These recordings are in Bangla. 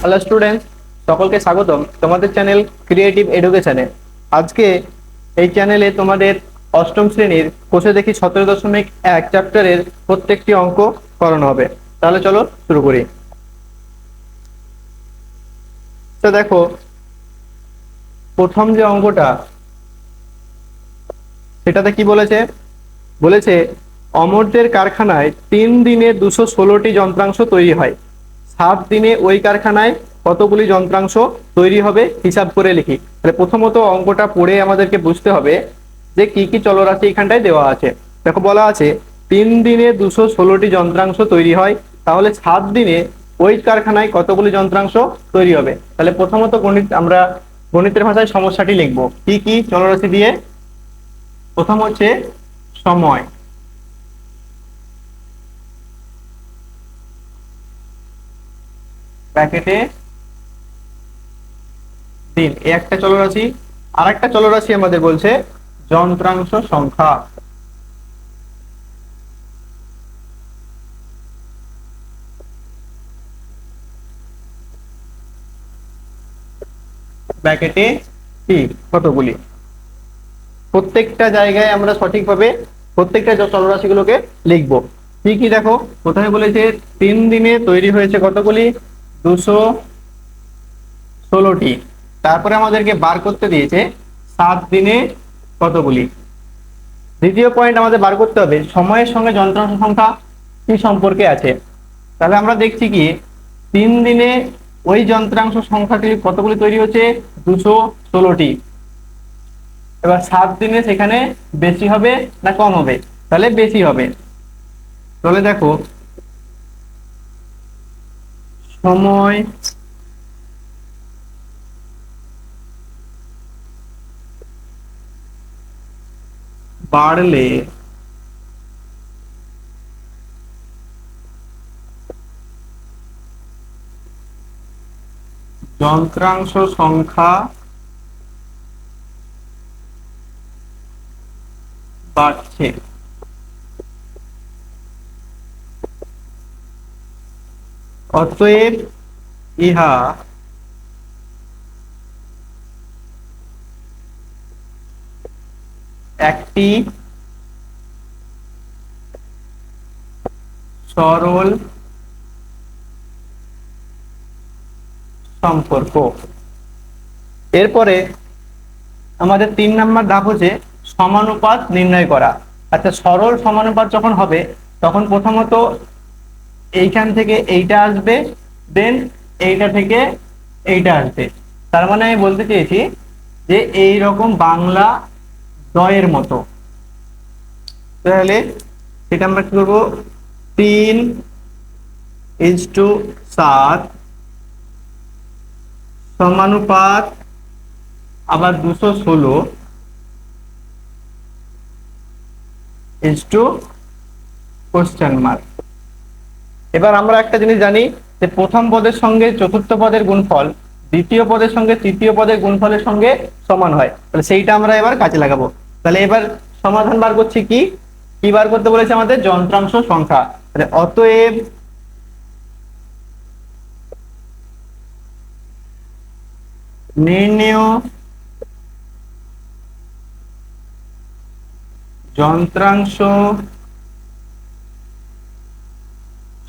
হ্যালো স্টুডেন্ট সকলকে স্বাগতম তোমাদের চ্যানেল ক্রিয়েটিভ এডুকেশনে আজকে এই চ্যানেলে তোমাদের অষ্টম শ্রেণির কোষে দেখি সতেরো দশমিক এক চ্যাপ্টারের প্রত্যেকটি অঙ্ক করানো হবে। তাহলে চলো শুরু করি। তো দেখো, প্রথম যে অঙ্কটা, সেটাতে কি বলেছে? বলেছে, অমরদের কারখানায় তিন দিনে দুশো ষোলোটি যন্ত্রাংশ তৈরি হয়। সাত দিনে ওই কারখানায় কতগুলি যন্ত্রাংশ তৈরি হবে হিসাব করে লিখি। তাহলে প্রথমত অঙ্কটা পড়ে আমাদেরকে বুঝতে হবে যে কি কি চলরাশি এখানটায় দেওয়া আছে। দেখো বলা আছে, তিন দিনে দুশো ষোলোটি যন্ত্রাংশ তৈরি হয়, তাহলে সাত দিনে ওই কারখানায় কতগুলি যন্ত্রাংশ তৈরি হবে? তাহলে প্রথমত গণিত, আমরা গণিতের ভাষায় সমস্যাটি লিখব। কি কি চলরাশি দিয়ে? প্রথম হচ্ছে সময়। ব্র্যাকেটে দিন। এই একটা চলরাশি আর একটা চলরাশি আমাদের বলছে যন্ত্রাংশ সংখ্যা। ব্র্যাকেটে কতগুলি? প্রত্যেকটা জায়গায় আমরা সঠিকভাবে প্রত্যেকটা চলরাশিগুলোকে লিখব। কি কি দেখো? কোথায় বলেছে তিন দিনে তৈরি হয়েছে কতগুলি? দুশো ষোলোটি। তারপরে আমাদেরকে বার করতে দিয়েছে সাত দিনে কতগুলি? দ্বিতীয় পয়েন্ট আমাদের বার করতে হবে, সময়ের সঙ্গে যন্ত্রাংশ সংখ্যা কি সম্পর্কে আছে? তাহলে আমরা দেখছি কি, তিন দিনে ওই যন্ত্রাংশ সংখ্যাটি কতগুলি তৈরি হচ্ছে? দুশো ষোলোটি। এবার সাত দিনে সেখানে বেশি হবে না কম হবে? তাহলে বেশি হবে। তাহলে দেখো সময়। বাড়লে যন্ত্রাংশ সংখ্যা বাড়ছে। অতএব ইহা একটি সরল সম্পর্ক। এরপরে আমাদের তিন নাম্বার ধাপ হচ্ছে সমানুপাত নির্ণয় করা। আচ্ছা সরল সমানুপাত যখন হবে, তখন প্রথমত এইখান থেকে এইটা আসবে দেন এইটা থেকে এইটা আসবে। তার মানে আমি বলতে চেয়েছি যে এই রকম বাংলা দয়ের মতো। তাহলে এটা আমরা কি করব? তিন ইজ টু সাত সমানুপাত আবার দুশো ষোলো ইজ টু কোশ্চেন মার্ক। এবার আমরা একটা জিনিস জানি যে প্রথম পদের সঙ্গে চতুর্থ পদের গুণফল, দ্বিতীয় পদের সঙ্গে তৃতীয় পদের গুণফলের সঙ্গে সমান হয়। তাহলে সেইটা আমরা এবার কাজে লাগাবো। তাহলে এবার সমাধান বার করছি কি? কি বার করতে বলেছে আমাদের? যন্ত্রাংশ সংখ্যা। তাহলে অতএব নির্ণেয় যন্ত্রাংশ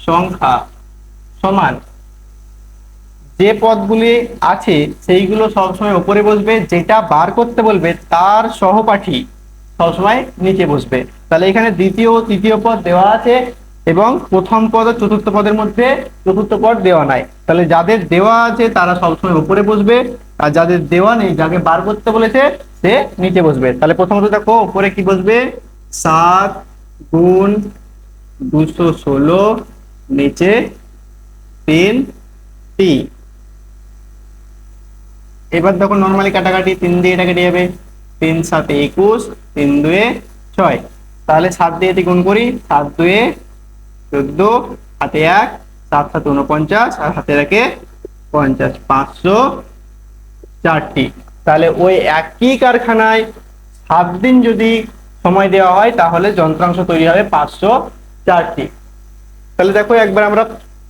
সংখ্যা সমান। যে পদগুলি আছে, সেইগুলো সবসময় উপরে বসবে। যেটা বার করতে বলবে, তার সহপাঠী সবসময় নিচে বসবে। তাহলে এখানে দ্বিতীয় ও তৃতীয় পদ দেওয়া আছে এবং প্রথম পদ ও চতুর্থ পদের মধ্যে চতুর্থ পদ দেওয়া নাই। তাহলে যাদের দেওয়া আছে, তারা সবসময় উপরে বসবে। আর যাদের দেওয়া নেই, যাকে বার করতে বলেছে, সে নিচে বসবে। তাহলে প্রথমত দেখো, উপরে কি বসবে? সাত গুণ দুশো ষোলো নিচে তিন, টি। এবার দেখো নর্মালি কাটাকাটি তিন দিয়ে এটা কেটে যাবে তিন, সাতে, একুশ, তিন, দুয়ে ছয়। তাহলে সাত দিয়ে এটি গুণ করি, সাত, দুয়ে চোদ্দ হাতে এক, সাত সাত উনপঞ্চাশ আর হাতে রাখে পঞ্চাশ, পাঁচশো চারটি। তাহলে ওই একই কারখানায় সাত দিন যদি সময় দেওয়া হয়, তাহলে যন্ত্রাংশ তৈরি হবে পাঁচশো চারটি। তাহলে দেখো একবার আমরা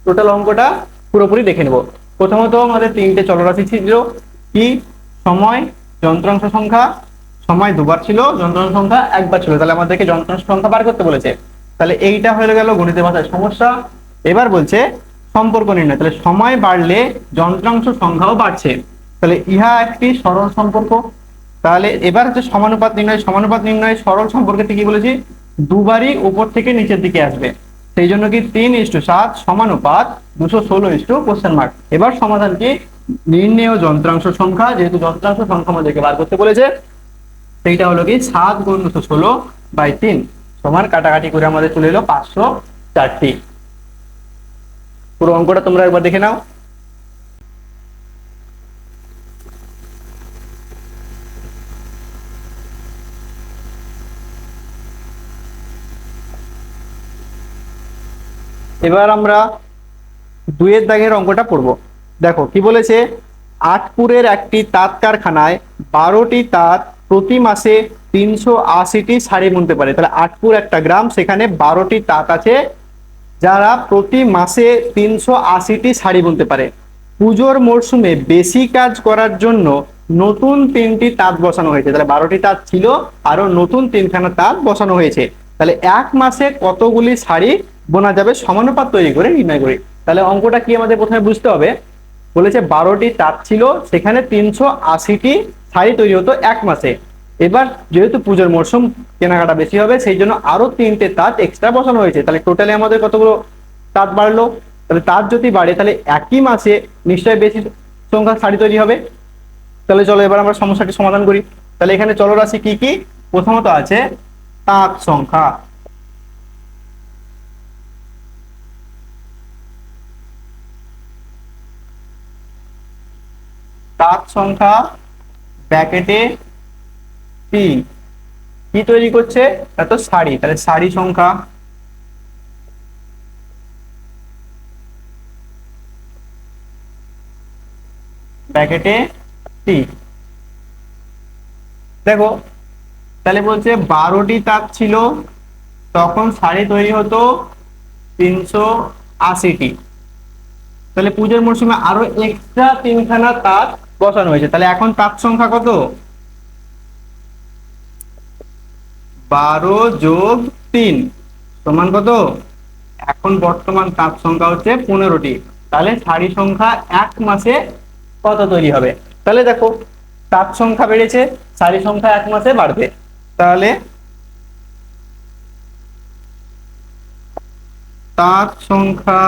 টোটাল অঙ্কটা পুরোপুরি দেখে নেব। প্রথমত আমাদের তিনটে চলরাশি ছিল। কি? সময়, যন্ত্রাংশ সংখ্যা। সময় দুবার ছিল, যন্ত্রাংশ সংখ্যা একবার ছিল। তাহলে আমাদেরকে যন্ত্রাংশ সংখ্যা বার করতে বলেছে। তাহলে এইটা হয়ে গেল গণিতের ভাষায় সমস্যা। এবার বলছে সম্পর্ক নির্ণয়। তাহলে সময় বাড়লে যন্ত্রাংশ সংখ্যাও বাড়ছে। তাহলে ইহা একটি সরল সম্পর্ক। তাহলে এবার হচ্ছে সমানুপাত নির্ণয়। সমানুপাত নির্ণয় সরল সম্পর্কে কি বলেছি? দুবারই উপর থেকে নিচের দিকে আসবে। সেই জন্য কি তিন ইস্টু সাত সমানুপাত দুশো ষোলো ইস্টু কোশ্চেন মার্ক এবার সমাধান কি? নির্ণেয় যন্ত্রাংশ সংখ্যা, যেহেতু যন্ত্রাংশ সংখ্যা আমাদেরকে বার করতে বলেছে, সেইটা হলো কি সাত গুণ দুশো ষোলো বাই তিন সমান কাটাকাটি করে আমাদের চলে এলো পাঁচশো চারটি। পুরো অঙ্কটা তোমরা একবার দেখে নাও। এবার আমরা দুয়ের দাগের অঙ্কটা পড়ব। দেখো, কি বলেছে? আটপুরের একটি তাঁত কারখানায় বারোটি তাঁত প্রতি মাসে তিনশো আশিটি শাড়ি বুনতে পারে। তাহলে আটপুর একটা গ্রাম, সেখানে বারোটি তাঁত আছে, যারা প্রতি মাসে তিনশো আশিটি শাড়ি বুনতে পারে। পুজোর মরশুমে বেশি কাজ করার জন্য নতুন তিনটি তাঁত বসানো হয়েছে। তাহলে বারোটি তাঁত ছিল আরও নতুন তিনখানা তাঁত বসানো হয়েছে। তাহলে এক মাসে কতগুলি শাড়ি বোনা যাবে, সমানুপাত তৈরি করে, নির্ণয় করি। তাহলে অঙ্কটা কি আমাদের প্রথমে বুঝতে হবে? বলেছে বারোটি তাঁত ছিল, সেখানে তিনশো আশিটি শাড়ি তৈরি হতো এক মাসে। এবার যেহেতু পুজোর মরশুম, কেনাকাটা বেশি হবে, সেই জন্য আরও তিনটে তাঁত এক্সট্রা বসানো হয়েছে। তাহলে টোটালি আমাদের কতগুলো তাঁত বাড়লো? তাহলে তাঁত যদি বাড়ে, তাহলে একই মাসে নিশ্চয়ই বেশি সংখ্যা শাড়ি তৈরি হবে। তাহলে চলো এবার আমরা সমস্যাটি সমাধান করি। তাহলে এখানে চলরাশি কি কি? প্রথমত আছে তাঁত সংখ্যা। তাঁত সংখ্যা ব্যাকেটে পি কি তৈরি করছে? তা তো শাড়ি তাহলে শাড়ি সংখ্যা। ব্যাকেটে টি দেখো, তাহলে বলছে বারোটি তাঁত ছিল, তখন শাড়ি তৈরি হতো তিনশো আশিটি। তাহলে পুজোর মরশুমে আরও এক্সট্রা তিনখানা তাঁত বসানো হয়েছে। তাহলে এখন তাঁত সংখ্যা কত? বারো যোগ তিন সমান কত? এখন বর্তমান তাঁত সংখ্যা হচ্ছে পনেরোটি। তাহলে শাড়ি সংখ্যা এক মাসে কত তৈরি হবে? তাহলে দেখো তাঁত সংখ্যা বেড়েছে, সারি সংখ্যা এক মাসে বাড়বে। তাহলে তাঁত সংখ্যা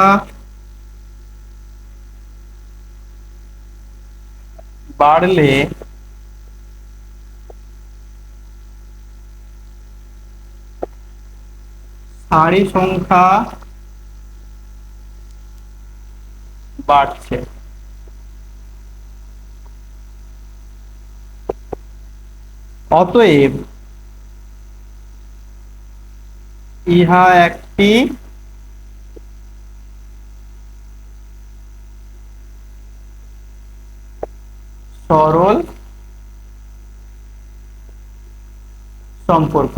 বাড়লে শাড়ি সংখ্যা বাড়ছে। অতএব ইহা একটি সরল সম্পর্ক।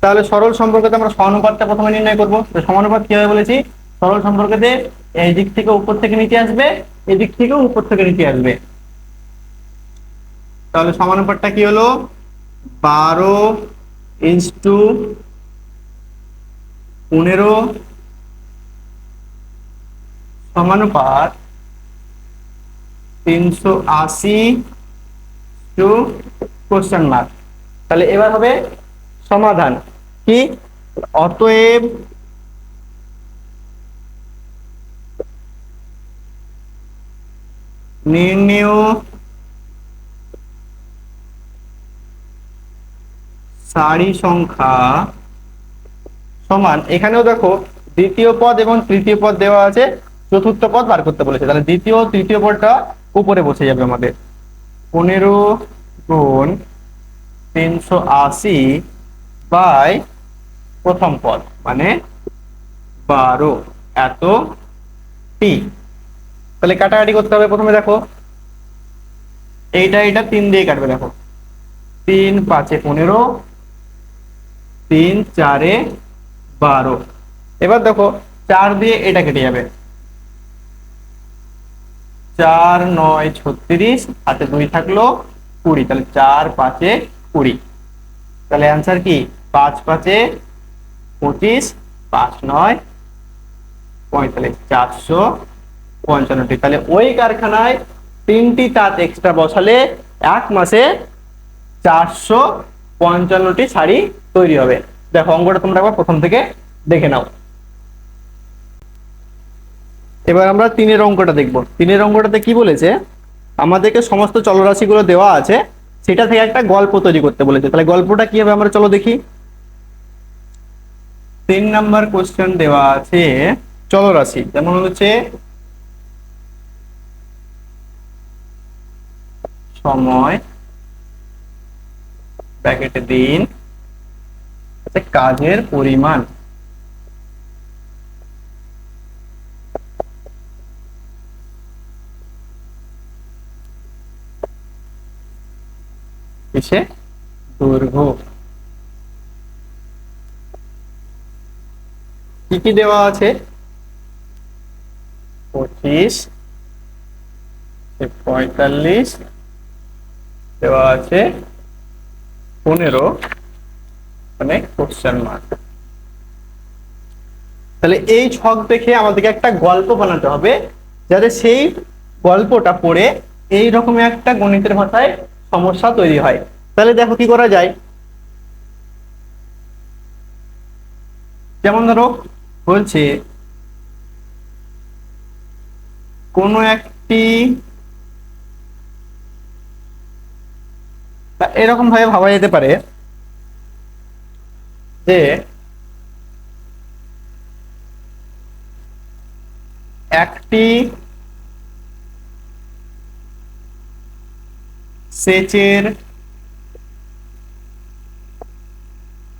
তাহলে সরল সম্পর্কতে আমরা সমানুপাতটা প্রথমে নির্ণয় করব। সমানুপাত কীভাবে বলেছি? সরল সম্পর্কতে এই দিক থেকে উপর থেকে নিচে আসবে, এদিক থেকেও উপর থেকে নিচে আসবে। তাহলে সমানুপাতটা কি হলো? বারো ইঞ্চ টু পনেরো সমানুপাত তিনশো আশি টু কোশ্চেন তাহলে এবার হবে সমাধান। কি? অতএব নির্ণেয় সারি সংখ্যা সমান। এখানেও দেখো দ্বিতীয় পদ এবং তৃতীয় পদ দেওয়া আছে, চতুর্থ পদ বার করতে বলেছে। তাহলে দ্বিতীয় তৃতীয় পদটা উপরে বসে যাবে আমাদের। পনেরো গুণ তিনশো আশি বাই প্রথম পদ মানে বারো। এত টি তাহলে কাটাকাটি করতে হবে প্রথমে, দেখো। এইটা এটা তিন দিয়ে কাটবে, দেখো। তিন পাঁচে পনেরো, তিন চারে বারো। এবার দেখো, চার দিয়ে এটা কেটে যাবে। চার, নয়, ছত্রিশ, হাতে দুই থাকল কুড়ি, তাহলে চার পাঁচে কুড়ি। তাহলে অ্যান্সার কি? পাঁচ পাঁচে পঁচিশ, পাঁচ, নয়, পঁয়তাল্লিশ চারশো পঞ্চান্নটি তাহলে ওই কারখানায় তিনটি তাঁত এক্সট্রা বসালে এক মাসে চারশো পঞ্চান্নটি শাড়ি তৈরি হবে। দেখো অঙ্কটা তোমরা একবার প্রথম থেকে দেখে নাও। এবার আমরা তিনের অঙ্কটা দেখব। তিনের অঙ্কটাতে কি বলেছে? আমাদেরকে সমস্ত চলরাশিগুলো দেওয়া আছে, সেটা থেকে একটা গল্প তৈরি করতে বলেছে। তাহলে গল্পটা কি হবে আমরা চলো দেখি। তিন নাম্বার কোশ্চেন দেওয়া আছে, চলরাশি। যেমন হচ্ছে, সময় ব্র্যাকেটে দিন, কাজের পরিমাণ। কিসে দৈর্ঘ্য কি কি দেওয়া আছে? পঁচিশ পঁয়তাল্লিশ, দেওয়া আছে পনেরো মানে কোশ্চেন মার্ক তাহলে এই ছক দেখে আমাদেরকে একটা গল্প বানাতে হবে, যাতে সেই গল্পটা পড়ে এই রকম একটা গণিতের ভাষায় সমস্যা তৈরি হয়। তাহলে দেখো কি করা যায়? যেমন ধরো, বলছে, কোনো একটি এরকম ভাবে ভাবা যেতে পারে যে একটি সেচের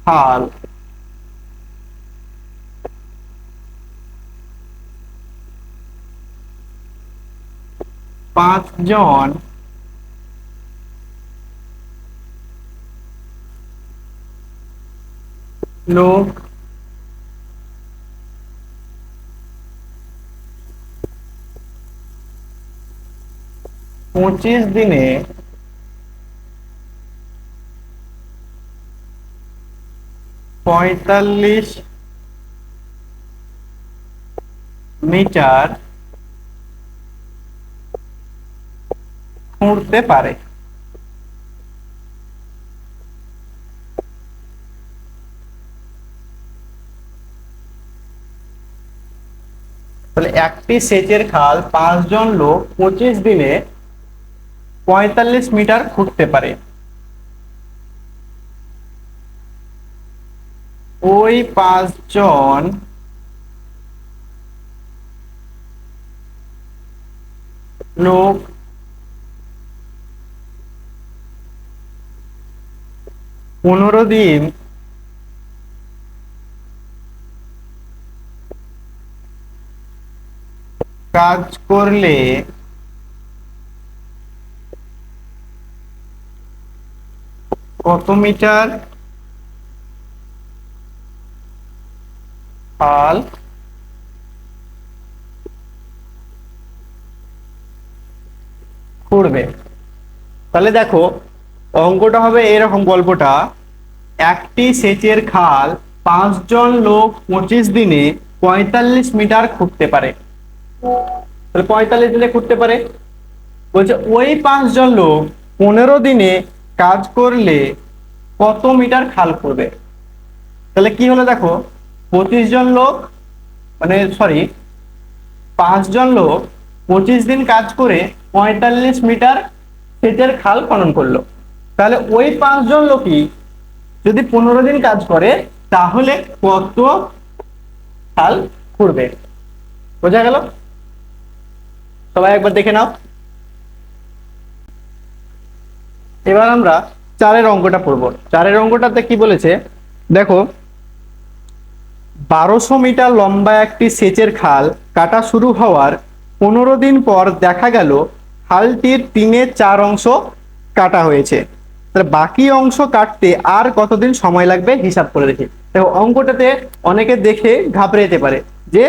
খাল পাঁচজন লোক পঁচিশ দিনে পঁয়তাল্লিশ মিটার খুঁড়তে পারে। তাহলে একটি সেচের খাল পাঁচজন লোক পঁচিশ দিনে পঁয়তাল্লিশ মিটার খুঁড়তে পারে। ওই পাঁচজন লোক পনেরো দিন কাজ করলে কত মিটার? খাল খুঁড়বে তাহলে দেখো, অঙ্কটা হবে এরকম গল্পটা। একটি সেচের খাল পাঁচজন লোক পঁচিশ দিনে পঁয়তাল্লিশ মিটার খুঁড়তে পারে। তাহলে পঁয়তাল্লিশ দিনে খুঁড়তে পারে। বলছে, ওই পাঁচজন লোক পনেরো দিনে কাজ করলে কত মিটার খাল খুঁড়বে? তাহলে কি হলো দেখো পঁচিশ জন লোক মানে সরি পাঁচজন লোক পঁচিশ দিন কাজ করে পঁয়তাল্লিশ মিটার সেচের খাল খনন করল। তাহলে ওই পাঁচজন লোকই যদি পনেরো দিন কাজ করে, তাহলে কত খাল খুঁড়বে? বোঝা গেল? সবাই একবার দেখে নাও। এবার আমরা চারের অঙ্কটা পড়ব। চারের অঙ্কটাতে কি বলেছে? দেখো বারোশো মিটার লম্বা একটি সেচের খাল কাটা শুরু হওয়ার পনেরো দিন পর দেখা গেল খালটির তিনে চার অংশ কাটা হয়েছে। তাহলে বাকি অংশ কাটতে আর কতদিন সময় লাগবে হিসাব করে রেখে দেখো অঙ্কটাতে অনেকে দেখে ঘাবড়ে যেতে পারে যে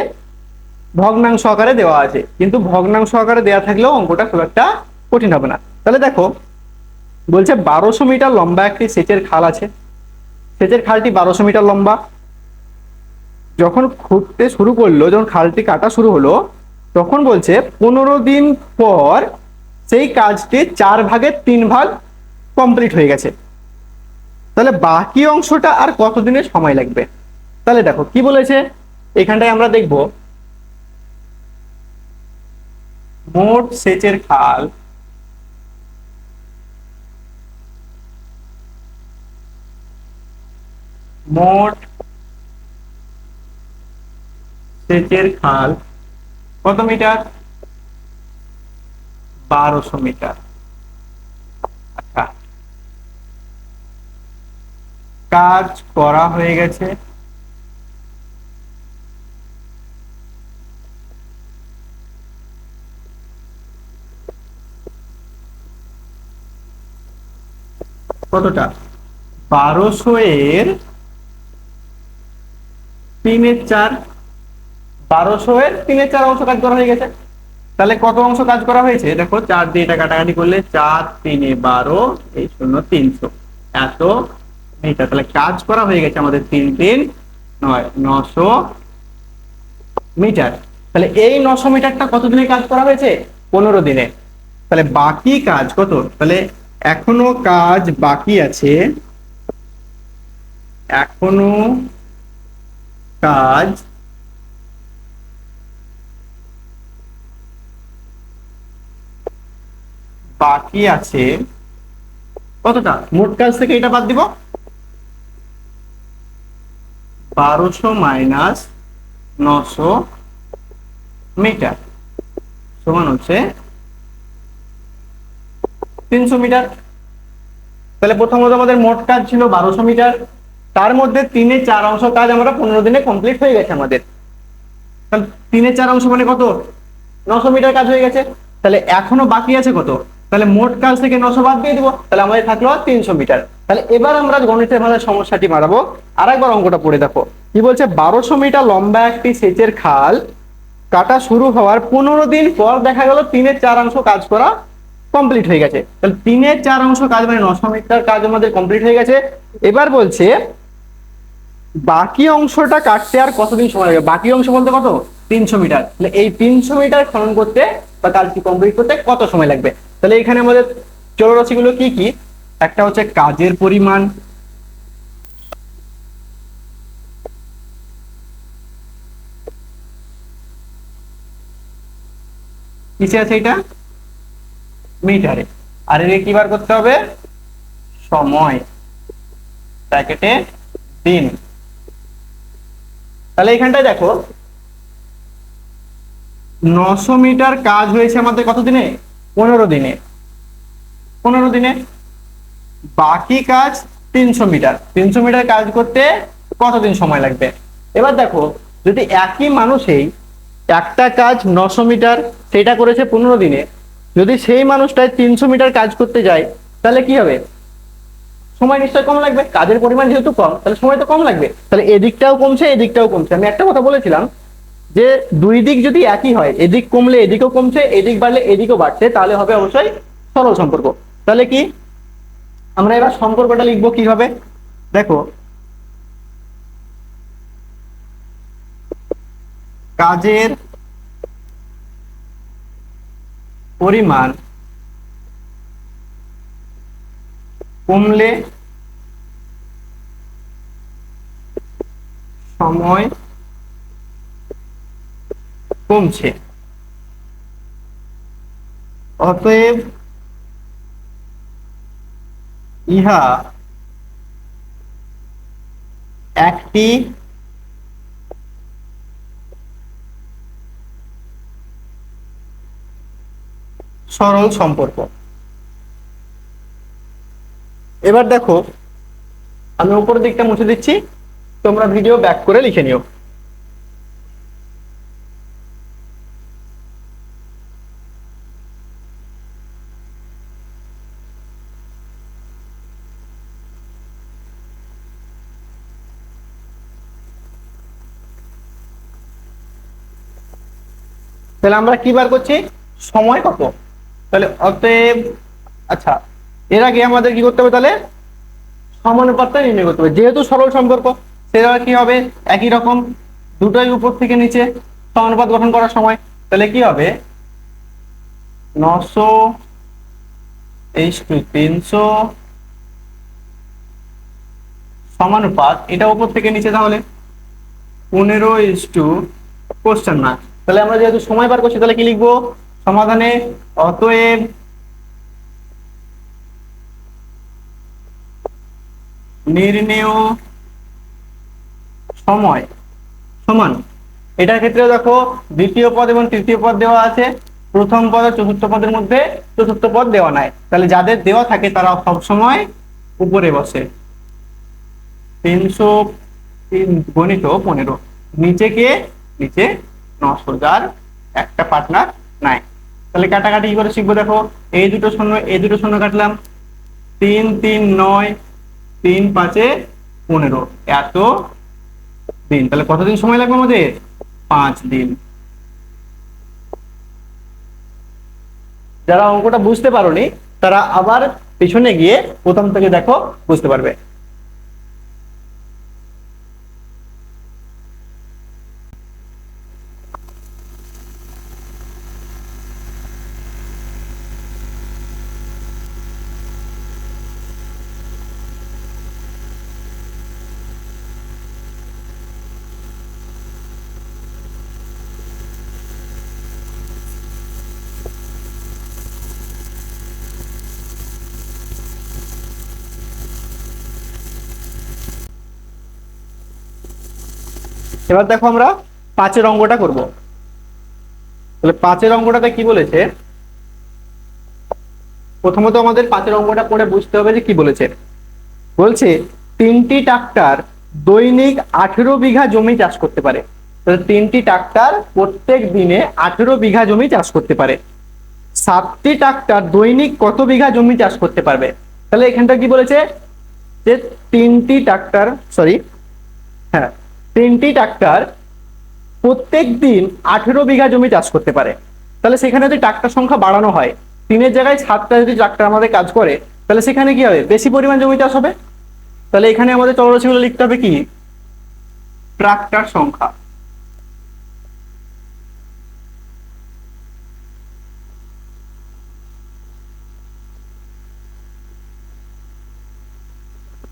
ভগ্নাংশ আকারে দেওয়া আছে, কিন্তু ভগ্নাংশ আকারে দেওয়া থাকলেও অঙ্কটা খুব একটা কঠিন হবে না। তাহলে দেখো, বলছে বারোশো মিটার লম্বা একটি সেচের খাল আছে। সেচের খালটি বারোশো মিটার লম্বা। যখন খুঁড়তে শুরু করল, যখন খালটি কাটা শুরু হলো, তখন বলছে, পনেরো দিন পর সেই কাজটি চার ভাগের তিন ভাগ কমপ্লিট হয়ে গেছে। তাহলে বাকি অংশটা আর কতদিনের সময় লাগবে? তাহলে দেখো, কি বলেছে? এখানটায় আমরা দেখব। মোট সেচের খাল মোট সেচের খাল কত মিটার? বারোশো মিটার। আচ্ছা। কাজ করা হয়ে গেছে। কতটা? বারোশো এর তিনের চার বারোশো এর তিনের চার অংশ কাজ করা হয়ে গেছে। তাহলে কত অংশ কাজ করা হয়েছে? দেখো, চার দিয়ে এটা কাটাকাটি করলে চার তিনে বারো, এই শূন্য তিনশো। এত মিটার তাহলে কাজ করা হয়ে গেছে আমাদের তিন তিন নয়, নশো মিটার। তাহলে এই নশো মিটারটা কত দিনে কাজ করা হয়েছে? পনেরো দিনে। তাহলে বাকি কাজ কত? তাহলে এখনও কাজ বাকি আছে। এখনও কাজ বাকি আছে কতটা? মোট কাজ থেকে এটা বাদ দিব। বারোশো মাইনাস নশো মিটার। সমান হচ্ছে তিনশো মিটার। তাহলে প্রথমত আমাদের মোট কাজ ছিল বারোশো মিটার। তার মধ্যে তিনে চার অংশ কাজ আমরা পনেরো দিনে কমপ্লিট হয়ে গেছে আমাদের। তিনে চার অংশ মানে কত? নশো মিটার কাজ হয়ে গেছে। তাহলে এখনও বাকি আছে কত? তাহলে মোট কাজ থেকে নশো বাদ দিয়ে দিব। তাহলে আমাদের থাকল তিনশো মিটার। তাহলে এবার আমরা গণিতের ভাষায় সমস্যাটি মারাবো। আর একবার অঙ্কটা পড়ে দেখো। কি বলছে? বারোশো মিটার লম্বা একটি সেচের খাল কাটা শুরু হওয়ার পনেরো দিন পর দেখা গেল তিনের চার অংশ কাজ করা কমপ্লিট হয়ে গেছে। তাহলে তিনের চার অংশ কাজ মানে নশো মিটার কাজ আমাদের কমপ্লিট হয়ে গেছে। এবার বলছে, বাকি অংশটা কাটতে আর কতদিন সময় লাগবে বাকি অংশ বলতে কত? তিনশো মিটার। তাহলে এই তিনশো মিটার খনন করতে বা কাজটি কমপ্লিট করতে কত সময় লাগবে? তাহলে এখানে আমাদের চল চলরাশিগুলো কি কি? একটা হচ্ছে কাজের পরিমাণ, কিসে আছে এটা? মিটারে। আর এর কি বার করতে হবে? সময়। প্যাকেটে দিন। তাহলে এখানটায় দেখো, নশো মিটার কাজ হয়েছে আমাদের কত দিনে পনেরো দিনে। পনেরো দিনে বাকি কাজ তিনশো মিটার। তিনশো মিটার কাজ করতে কতদিন সময় লাগবে? এবার দেখো, যদি একই মানুষেই একটা কাজ নশো মিটার সেটা করেছে পনেরো দিনে, যদি সেই মানুষটাই তিনশো মিটার কাজ করতে যায়, তাহলে কি হবে? সময় নিশ্চয় কম লাগবে। কাজের পরিমাণ যেহেতু কম, তাহলে সময় তো কম লাগবে। তাহলে এদিকটাও কমছে এদিকটাও কমছে। আমি একটা কথা বলেছিলাম যে দুই দিক যদি একই হয়, এদিক কমলে এদিকও কমছে, এদিক বাড়লে এদিকও বাড়ছে, তাহলে হবে অবশ্যই সরল সম্পর্ক। তাহলে কি? আমরা এবার সম্পর্কটা লিখব কীভাবে? দেখো। কাজের পরিমাণ কমলে সময় কমছে। অতএব ইহা একটি সরল সম্পর্ক। এবার দেখো, আমি উপরের দিকটা মুছে দিচ্ছি, তোমরা ভিডিও ব্যাক করে লিখে নিও। তাহলে আমরা কি বার করছি? সময় কত? তাহলে অতএব আচ্ছা এর আগে আমাদের কি করতে হবে তাহলে? সমানুপাতটা নির্ণয় করতে হবে। যেহেতু সরল সম্পর্ক, সেটা কি হবে? একই রকম, দুটোই উপর থেকে নিচে সমানুপাত গঠন করার সময়। তাহলে কি হবে? নশো এইচ টু তিনশো সমানুপাত, এটা উপর থেকে নিচে তাহলে পনেরো ইস টু কোশ্চেন মার্ক তাহলে আমরা যেহেতু সময় বার করছি, তাহলে কি লিখব? সমাধানে অতএব নির্ণেয় সময় সমান। এটার ক্ষেত্রে দেখো দ্বিতীয় পদ এবং তৃতীয় পদ দেওয়া আছে। প্রথম পদ আর চতুর্থ পদের মধ্যে চতুর্থ পদ দেওয়া নাই। তাহলে যাদের দেওয়া থাকে তারা সবসময় উপরে বসে। তিনশো তিন গণিত পনেরো। নিচে কে? নিচে নশো যার একটা পার্টনার নাই। তাহলে কাটাকাটি কি করে শিখব দেখো? এই দুটো শূন্য, এই দুটো শূন্য কাটলাম। তিন তিন, নয়, তিন, পাঁচে পনেরো। এত দিন। তাহলে কতদিন সময় লাগবে আমাদের? পাঁচ দিন। যারা অঙ্কটা বুঝতে পারোনি, তারা আবার পিছনে গিয়ে প্রথম থেকে দেখো বুঝতে পারবে। এবার দেখো আমরা পাঁচের অঙ্গটা করব। তাহলে পাঁচের অঙ্কটাতে কি বলেছে? প্রথমত আমাদের পাঁচের অঙ্গটা পড়ে বুঝতে হবে যে কি বলেছে। বলছে, তিনটি ট্রাক্টর দৈনিক আঠেরো বিঘা জমি চাষ করতে পারে। তাহলে তিনটি ট্রাক্টর প্রত্যেক দিনে আঠেরো বিঘা জমি চাষ করতে পারে। সাতটি ট্রাক্টর দৈনিক কত বিঘা জমি চাষ করতে পারবে? তাহলে এখানটা কি বলেছে? যে তিনটি ট্রাক্টর সরি হ্যাঁ তিনটি ট্রাক্টর প্রত্যেক দিন আঠেরো বিঘা জমি চাষ করতে পারে। তাহলে সেখানে যদি ট্রাক্টর সংখ্যা বাড়ানো হয়, তিনের জায়গায় সাতটা যদি ট্রাক্টর আমাদের কাজ করে, তাহলে সেখানে কি হবে? বেশি পরিমাণ জমি চাষ হবে? তাহলে এখানে আমাদের চলরাশিগুলো লিখতে হবে কি? ট্রাক্টর সংখ্যা।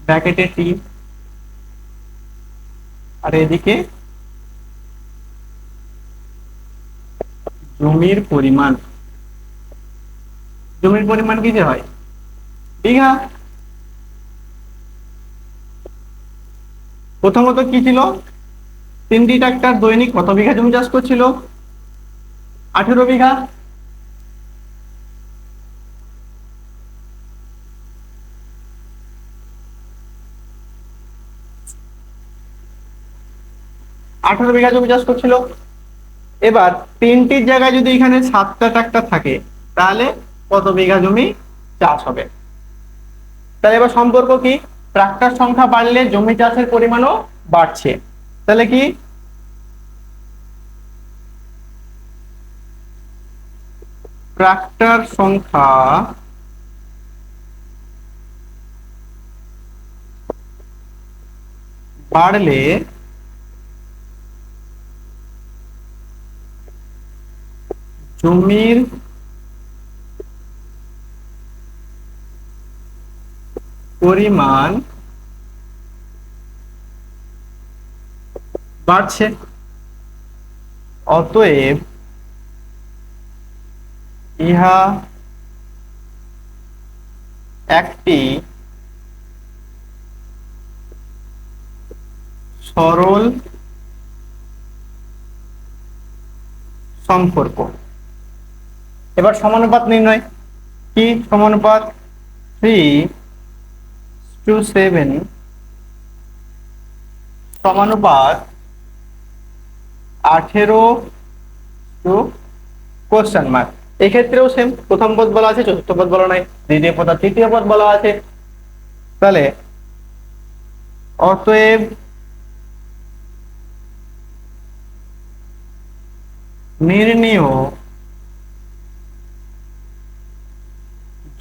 ব্র্যাকেটে টি আর এদিকে জমির পরিমাণ জমির পরিমাণ কি যে হয়? বিঘা। প্রথমত কি ছিল? তিনটি ট্রাক্টর দৈনিক কত বিঘা জমি চাষ করছিল? আঠেরো বিঘা। আঠারো বিঘা জমি চাষ করছিল। এবার তিনটির জায়গায় যদি এখানে সাতটা ট্রাক্টর থাকে, তাহলে কত বিঘা জমি চাষ হবে? তাহলে এবার সম্পর্ক কি? ট্রাক্টর সংখ্যা বাড়লে জমি চাষের পরিমাণও বাড়ছে। তাহলে কি? ট্রাক্টর সংখ্যা বাড়লে জমির পরিমাণ বাড়ছে। অতএব ইহা একটি সরল সম্পর্ক। এবার সমানুপাত নির্ণয়। কি সমানুপাত? থ্রি টু সেভেন সমানুপাত আঠেরো টু কোশ্চেন মার্ক এক্ষেত্রেও সেম প্রথম পদ বলা আছে, চতুর্থ পদ বলা নাই, দ্বিতীয় পদ আর তৃতীয় পদ বলা আছে। তাহলে অতএব নির্ণীয়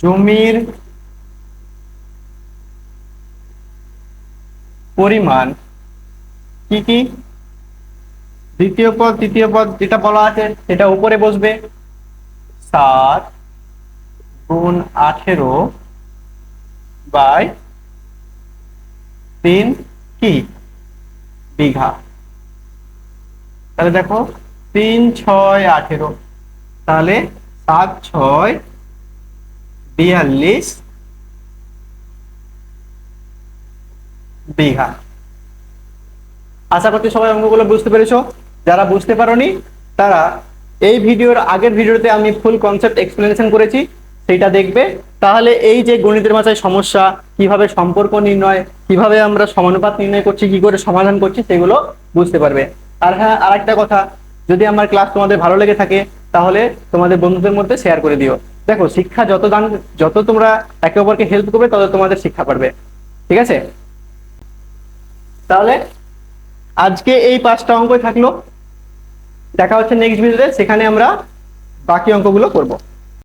জমির পরিমাণ কি কি? দ্বিতীয় পদ, তৃতীয় পদ যেটা বলা আছে সেটা উপরে বসবে। সাত গুণ আঠেরো বাই তিন কি? বিঘা। তাহলে দেখো, তিন, ছয়, আঠেরো। তাহলে সাত, ছয় বিয়াল্লিশ বিঘা। আশা করছি সবাই অঙ্কগুলো বুঝতে পেরেছ। যারা বুঝতে পারোনি, তারা এই ভিডিওর আগের ভিডিওতে আমি ফুল কনসেপ্ট এক্সপ্লেনেশন করেছি সেটা দেখবে। তাহলে এই যে গণিতের মাথায় সমস্যা, কীভাবে সম্পর্ক নির্ণয়, কীভাবে আমরা সমানুপাত নির্ণয় করছি, কি করে সমাধান করছি, সেগুলো বুঝতে পারবে। আর হ্যাঁ আরেকটা কথা, যদি আমার ক্লাস তোমাদের ভালো লেগে থাকে, তাহলে তোমাদের বন্ধুদের মধ্যে শেয়ার করে দিও। দেখো, শিক্ষা যত দান যত তোমরা একে অপরকে হেল্প করবে, তত তোমাদের শিক্ষা পারবে ঠিক আছে? তাহলে আজকে এই পাঁচটা অঙ্কই থাকল। দেখা হচ্ছে নেক্সট ভিডিওতে সেখানে আমরা বাকি অঙ্কগুলো করব।